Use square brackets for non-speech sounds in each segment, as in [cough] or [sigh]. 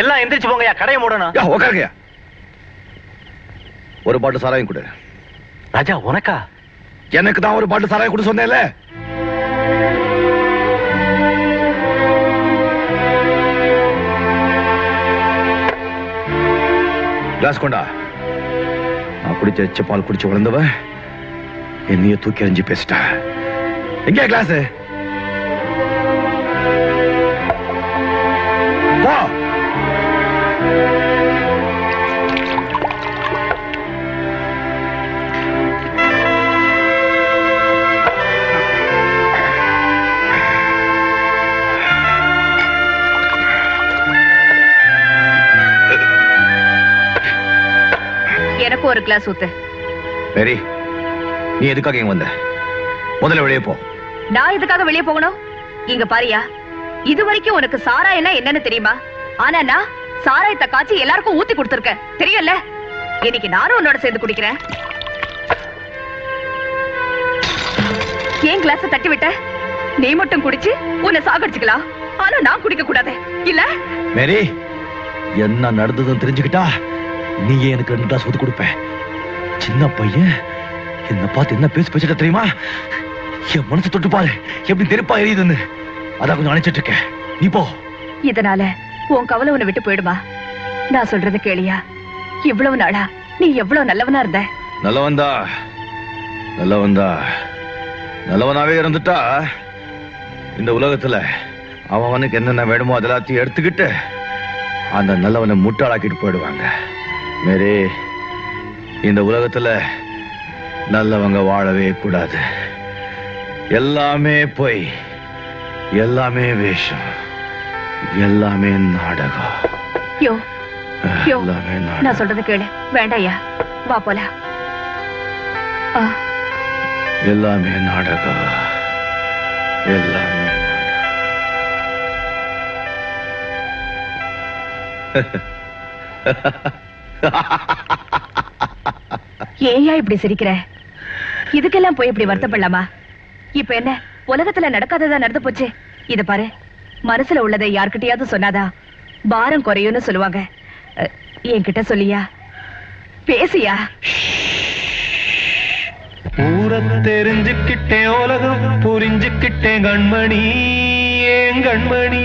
எல்லாம் எந்திரிச்சு போங்கய்யா கடையை மூடணும். யா உட்காருங்கய்யா ஒரு பாட்டு சாராயம் கொடு. ராஜா உனக்கா? எனக்கு தான் ஒரு பாட்டு சாராயம் கொடு சொன்னேன்ல. கிளாஸ் கொண்டா. நான் குடிச்ச எச்ச பால் குடிச்சு வளர்ந்தவன் என்னைய தூக்கி எறிஞ்சு பேசிட்டா. எங்க கிளாஸ்? வா. எனக்கு ஒரு கிளாஸ் ஊத்து. மேரி நீ எதுக்காக இங்க வந்த? முதல்ல வெளியே போ. நான் இதுக்காக வெளியே போகணும்? இங்க பாரியா இது வரைக்கும் உனக்கு சாராயம்னா என்னன்னு தெரியுமா? ஆனா நான் சாராயத்தை காய்ச்சி எல்லாருக்கும் ஊத்தி கொடுத்துருக்கேன். தெரியல இன்னைக்கு நானும் உன்னோட சேர்ந்து குடிக்கிறேன். ஏன் கிளாஸ் தட்டி விட்ட? நீ மட்டும் குடிச்சு உன்னை சாகடிச்சுக்கலாம். ஆனா நான் குடிக்க கூடாது. இல்ல? மேரி என்ன நடந்ததுன்னு தெரிஞ்சுக்கிட்டா? நீயே எனக்கு ரெண்டு கிளாஸ் ஊத்தி கொடுப்ப சின்ன பையன் என்ன பார்த்து என்ன பேசி பேசிட்ட தெரியுமா? என் மனசு தொட்டு பாரு எப்படி நெருப்பா எரியுதுன்னு. அதான் கொஞ்சம் அணைச்சிட்டு இருக்கேன். நீ போ. இதனால உன் கவலை உன்னை விட்டு போயிடுமா? நான் சொல்றது கேளியா? இவ்வளவு நாளா நீ எவ்வளவு நல்லவனா இருந்த? நல்லவன்தா நல்லவன்தா நல்லவனாவே இருந்துட்டா. இந்த உலகத்துல அவனுக்கு என்னென்ன வேணுமோ அதெல்லாத்தையும் எடுத்துக்கிட்டு அந்த நல்லவனை முட்டாளாக்கிட்டு போயிடுவாங்க. மேரி இந்த உலகத்துல நல்லவங்க வாழவே கூடாது. எல்லாமே பொய் எல்லாமே வேஷம் எல்லாமே நாடகம். யோ யோ எல்லாமே நான் நாடகம் சொல்றது கேளு. வேண்டாயா வா போலாம். ஆ, எல்லாமே நாடகம். எல்லாமே நாடகம். [laughs] ஏயா இப்படி சிரிக்கிற? இதுக்கெல்லாம் போய் இப்படி வருத்தப்படலாமா? இப்ப என்ன உலகத்துல நடக்காததா நடந்து போச்சு? இத பாரு மனசுல உள்ளதை யார்கிட்டயாவது சொன்னாதா? பாரம் குறையும்னு சொல்லுவாங்க. என்கிட்ட சொல்லியா? பேசியா? ஊர தெரிஞ்சுக்கிட்டேன் உலகம் புரிஞ்சுக்கிட்டேன் கண்மணி ஏன் கண்மணி?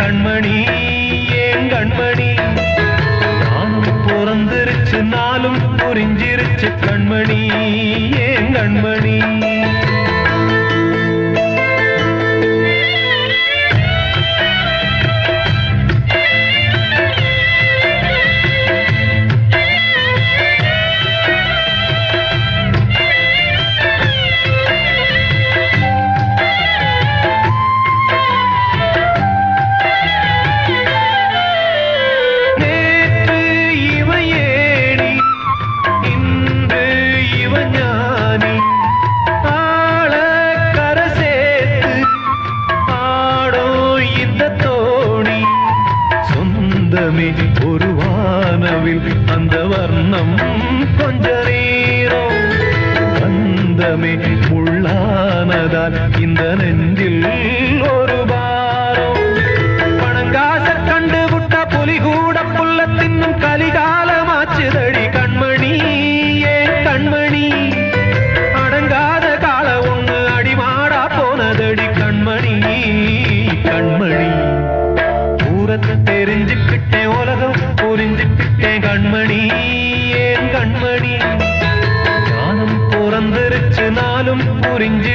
கண்மணி ஏன் கண்மணி? நானும் பிறந்திருச்சு நாளும் புரிஞ்சிருச்சு கண்மணி ஏன் கண்மணி? சொந்தமே ஒரு வானவில் அந்த வர்ணம் கொஞ்ச நேரம். பந்தமே முள்ளானதால் இந்த நெஞ்சில் ஊரத்தை தெரிஞ்சுக்கிட்டேன் உலகம் புரிஞ்சுக்கிட்டேன் கண்மணி ஏன் கண்மணி? ஞானம் பிறந்திருச்சு நாளும் புரிஞ்சு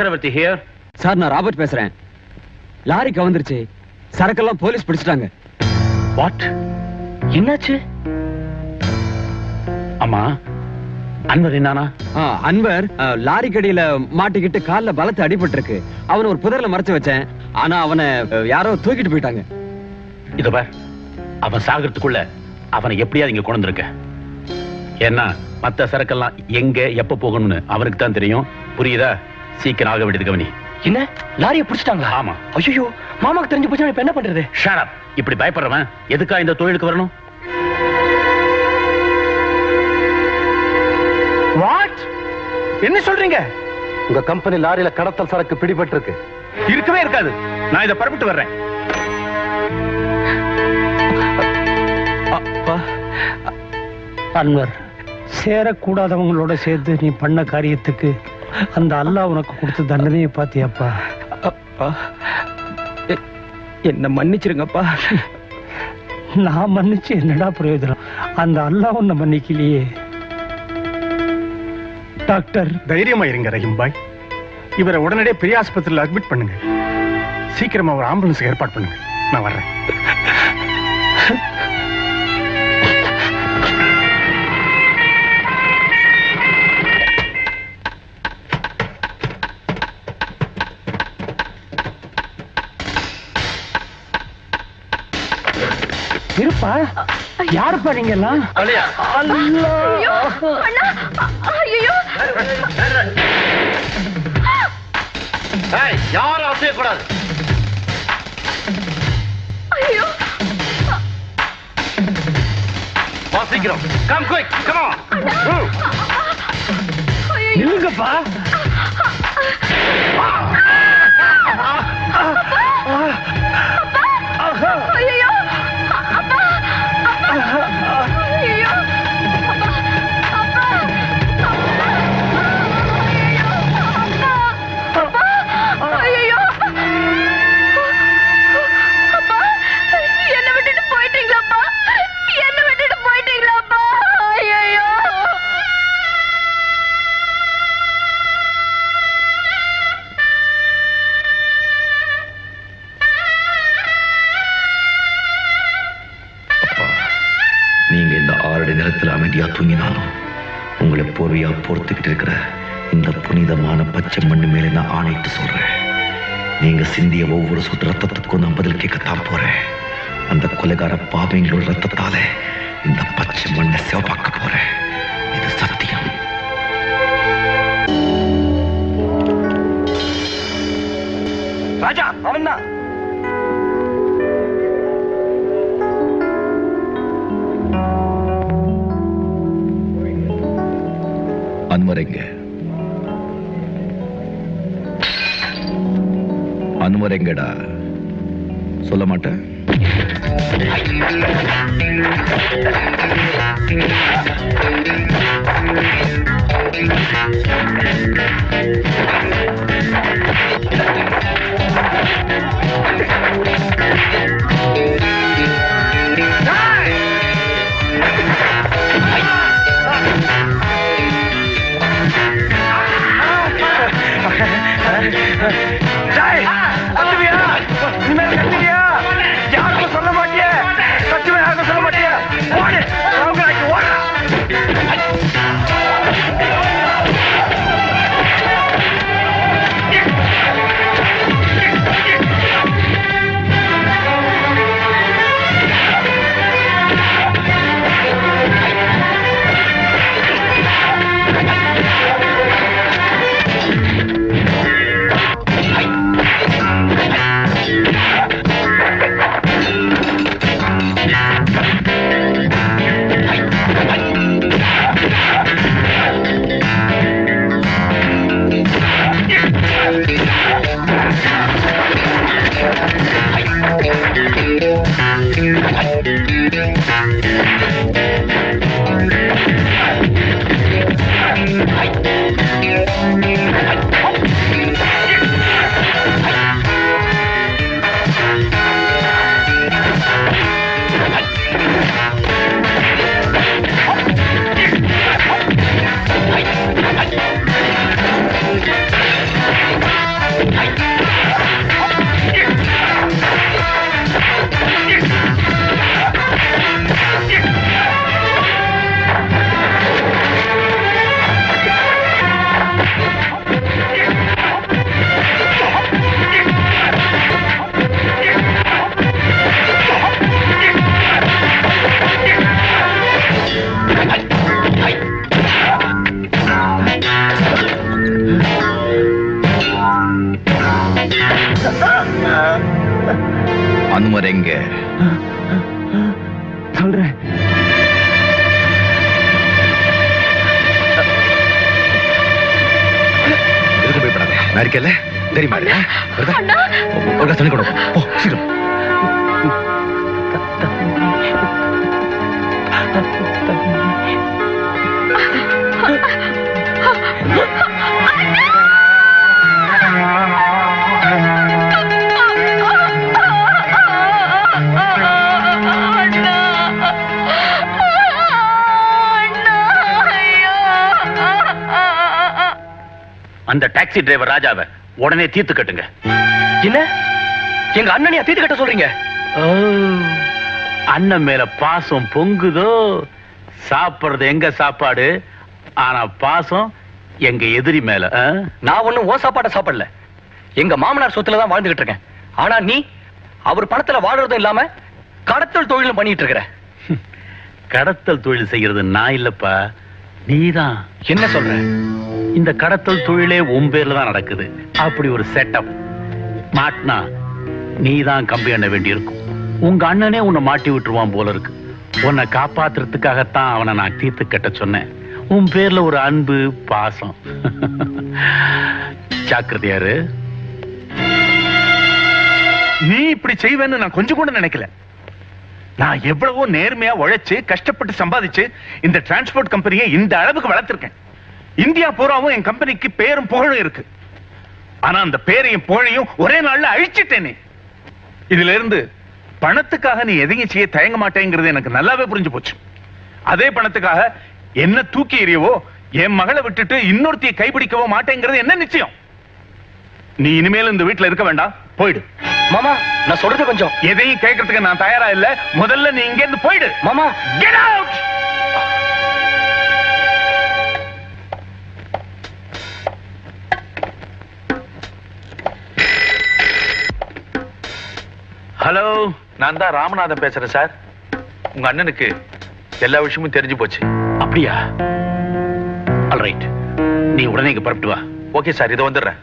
சக்கரவர்த்தி ஹியர் சார் நான் ராபர்ட் பேசுறேன். லாரி கவுந்துருச்சு சரக்கெல்லாம் போலீஸ் பிடிச்சிட்டாங்க. வாட் என்னாச்சு? அம்மா அன்வர் என்னானா? அன்வர் லாரி கடியில மாட்டிக்கிட்டு கால்ல பலத்து அடிபட்டு இருக்கு அவனை ஒரு புதர்ல மறைச்சு வச்சேன். ஆனா அவனை யாரோ தூக்கிட்டு போயிட்டாங்க. இத பார் அவன் சாகிறதுக்குள்ள அவனை எப்படியாவது இங்க கொண்டு ஏன்னா மத்த சரக்கெல்லாம் எங்க எப்ப போகணும்னு அவனுக்கு தான் தெரியும். புரியுதா? சீக்கிரம் ஆக வேண்டியது கவனி. என்ன? லாரிய புடிச்சிட்டாங்களா? ஆமா. ஐயோ மாமாக்கு தெரிஞ்சு போச்சு இப்ப என்ன பண்றது? ஷட் அப் இப்படி பயப்படுறவன் எதுக்கா இந்த தொழிலுக்கு வரணும்? வாட் என்ன சொல்றீங்க? உங்க கம்பெனி லாரியில கடத்தல் சரக்கு பிடிபட்டு இருக்கு இருக்கவே இருக்காது. நான் இதை பரப்பிட்டு வர்றேன். அன்வர் சேரக்கூடாதவங்களோட சேர்த்து நீ பண்ண காரியத்துக்கு அந்த அல்லாஹ் உனக்கு கொடுத்த தண்டனையை பாத்தியாப்பா அப்பா என்ன மன்னிச்சிருங்கப்பா. நான் மன்னிச்சு என்னடா பிரயோஜனம்? அந்த அல்லாஹ் உன்னை மன்னிக்கலையே. டாக்டர். தைரியமா இருங்க ரஹீம் பாய். இவரை உடனடியே பெரிய ஆஸ்பத்திரியில் அட்மிட் பண்ணுங்க. சீக்கிரமா ஒரு ஆம்புலன்ஸுக்கு ஏற்பாடு பண்ணுங்க. நான் வர்றேன். யாருப்பா நீங்க எல்லாம்? ஐயோ அண்ணா. ஐயோ யாரும் அசையக்கூடாது. ஐயோ. வா சீக்கிரம் கம் குயிக் கம் ஆன் ஐயோ உங்களை போர்வையா பொறுத்துக்கிட்டு இருக்கிற இந்த புனிதமான பச்சை மண்ணு மேல நான் ஆணையிட்டு சொல்றேன். நீங்க சிந்திய ஒவ்வொரு சொட்டு ரத்தத்துக்கும் நான் பதில் கேட்கத்தான் போறேன். அந்த கொலைகார பாவிங்களோட ரத்தத்தால இந்த பச்சை மண்ணை சிவப்பாக்க போறேன். இது சத்தியம். ராஜா அவன் தான் அன்வர் எங்க அன்வர் சொல்ல மாட்டேன்? யாருக்கும் Thank you. அன்வர் எங்க சொல்றேன் பயப்படாத? நான் இருக்கேன்ல? தெரியுமா கொண்டு வா. போ சீக்கிரம். அந்த டாக்ஸி டிரைவர் ராஜாவை உடனே தீர்த்து கட்டுங்க. என்ன? எங்க அண்ணனையா தீர்த்து கட்ட சொல்றீங்க? அண்ணன் மேல பாசம் பொங்குதோ? சாப்பிடுறது எங்க சாப்பாடு? ஆனா பாசம் எங்க எதிரி மேல? நான் ஒண்ணும் ஓ சாப்பாட்டை சாப்பிடல. எங்க மாமனார் சொத்துல தான் வாழ்ந்துகிட்டு இருக்கேன். ஆனா நீ அவர் பணத்துல வாழறதும் இல்லாம கடத்தல் தொழிலும் பண்ணிட்டு இருக்கிற. கடத்தல் தொழில் செய்யறது நான் இல்லப்பா. நீதான். என்ன சொல்ற? இந்த கடத்தல் தொழிலே உன் பேர்ல தான் நடக்குது. அப்படி ஒரு செட்டப் மாட்டினா நீ தான் கம்பி எண்ண வேண்டியிருக்கும். உங்க அண்ணனே உன்னை மாட்டி விட்டுருவான் போல இருக்கு. உன்னை காப்பாத்துறதுக்காகத்தான் அவனை நான் தீர்த்து கட்ட சொன்னேன். உன் பேர்ல ஒரு அன்பு பாசம். [laughs] ஜாக்கிரதையாரு நீ இப்படி செய்வேன்னு நான் கொஞ்சம் கூட நினைக்கல. நான் எவ்வளவோ நேர்மையா உழைச்சு கஷ்டப்பட்டு சம்பாதிச்சு இந்த டிரான்ஸ்போர்ட் கம்பெனியை இந்த அளவுக்கு வளர்த்திருக்கேன். இந்தியா பூராவும் என் கம்பெனிக்கு பேரும் புகழும் இருக்கு. ஆனா அந்த பேரையும் புகழையும் ஒரே நாள்ல அழிச்சிட்டேனே. இதுல இருந்து பணத்துக்காக நீ எதையும் செய்ய தயங்க மாட்டேங்கிறது எனக்கு நல்லாவே புரிஞ்சு போச்சு. அதே பணத்துக்காக என்ன தூக்கி எறியவோ என் மகளை விட்டுட்டு இன்னொருத்தைய கைப்பிடிக்கவோ மாட்டேங்கிறது என்ன நிச்சயம்? நீ இனிமேல் இந்த வீட்டுல இருக்க வேண்டாம். போயிடு. மாமா நான் சொல்றது கொஞ்சம். எதையும் கேட்கறதுக்கு நான் தயாரா இல்ல. முதல்ல நீ இங்க இருந்து போயிடு. மாமா. கெட் அவுட் ஹலோ நான் தான் ராமநாதன் பேசுறேன் சார். உங்க அண்ணனுக்கு எல்லா விஷயமும் தெரிஞ்சு போச்சு. அப்படியா? ஆல்ரைட் நீ உடனே இங்க புறப்பட்டு வா. Okay sir. இதை வந்துடுறேன்.